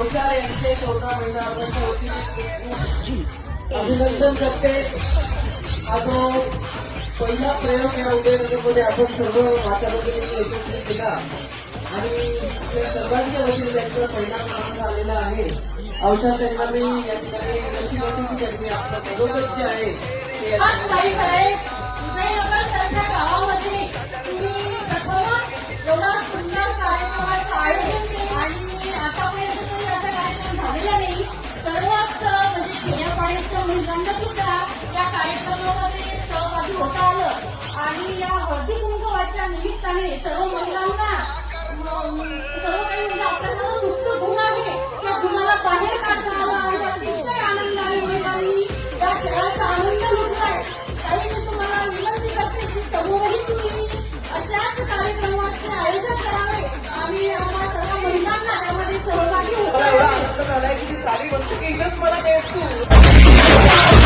विचार यांचे चौदा महिना अभिनंदन करते. हा जो पहिला प्रयोग या उदयनगरमध्ये आपण सर्व वातावरणाने यशस्वी केला. आणि सर्वांच्या वतीने त्यांचा पहिला क्रमांक आलेला आहे. औषध त्यांना मी या ठिकाणी त्यांनी आपलं बरोबर जे आहे ते हळदी निमित्ताने सर्व महिलांना सर्व काही म्हणजे आपल्याला मुक्त गुण आहे. त्या गुणाला बाहेर काढता आलं आणि अतिशय आनंदाने महिलांनी. या खेळाचा आनंद लुटलाय ताई मी तुम्हाला विनंती करते की समोरही तुम्ही अशाच कार्यक्रमाचे आयोजन करावे. आणि आम्हा सर्व महिलांना त्यामध्ये सहभागी मला एवढा होता की मला